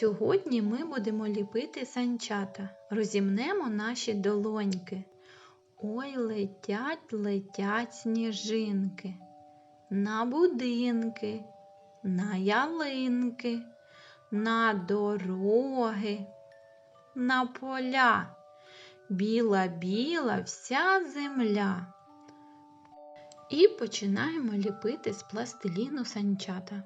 Сьогодні ми будемо ліпити санчата. Розімнемо наші долоньки. Ой, летять, летять сніжинки. На будинки, на ялинки, на дороги, на поля. Біла, біла вся земля. І починаємо ліпити з пластиліну санчата.